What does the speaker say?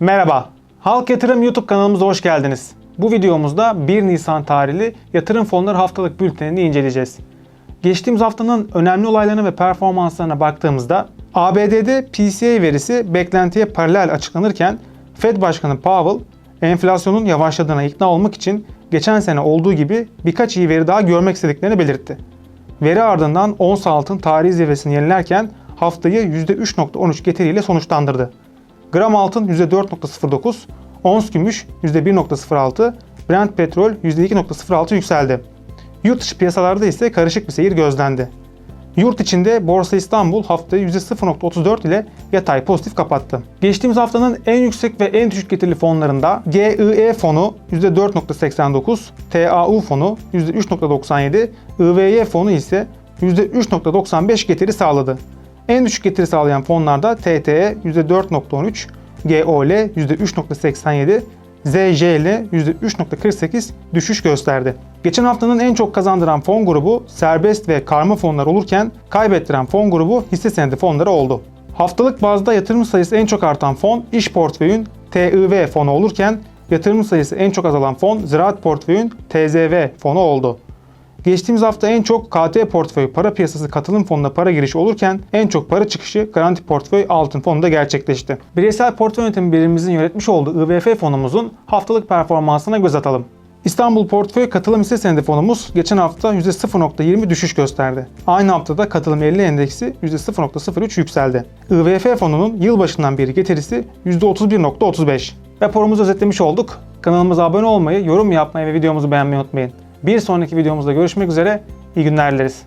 Merhaba, Halk Yatırım YouTube kanalımıza hoş geldiniz. Bu videomuzda 1 Nisan tarihli yatırım fonları haftalık bültenini inceleyeceğiz. Geçtiğimiz haftanın önemli olaylarına ve performanslarına baktığımızda ABD'de PCA verisi beklentiye paralel açıklanırken Fed Başkanı Powell enflasyonun yavaşladığına ikna olmak için geçen sene olduğu gibi birkaç iyi veri daha görmek istediklerini belirtti. Veri ardından ons altın tarihi zirvesini yenilerken haftayı %3.13 getiriyle sonuçlandırdı. Gram altın %4.09, ons gümüş %1.06, Brent petrol %2.06 yükseldi. Yurt dışı piyasalarda ise karışık bir seyir gözlendi. Yurt içinde Borsa İstanbul haftayı %0.34 ile yatay pozitif kapattı. Geçtiğimiz haftanın en yüksek ve en düşük getirili fonlarında GIE fonu %4.89, TAU fonu %3.97, IVY fonu ise %3.95 getiri sağladı. En düşük getiri sağlayan fonlarda TTE %4.13, GOL %3.87, ZJL %3.48 düşüş gösterdi. Geçen haftanın en çok kazandıran fon grubu serbest ve karma fonlar olurken kaybettiren fon grubu hisse senedi fonları oldu. Haftalık bazda yatırım sayısı en çok artan fon iş portföyün TIV fonu olurken yatırım sayısı en çok azalan fon ziraat portföyün TZV fonu oldu. Geçtiğimiz hafta en çok KT portföy para piyasası katılım fonuna para girişi olurken en çok para çıkışı garanti portföy altın fonunda gerçekleşti. Bireysel portföy yönetimi birimimizin yönetmiş olduğu IVF fonumuzun haftalık performansına göz atalım. İstanbul Portföy Katılım Hisse Senedi fonumuz geçen hafta %0.20 düşüş gösterdi. Aynı haftada Katılım 50 endeksi %0.03 yükseldi. IVF fonunun yılbaşından beri getirisi %31.35. Raporumuzu özetlemiş olduk. Kanalımıza abone olmayı, yorum yapmayı ve videomuzu beğenmeyi unutmayın. Bir sonraki videomuzda görüşmek üzere. İyi günler dileriz.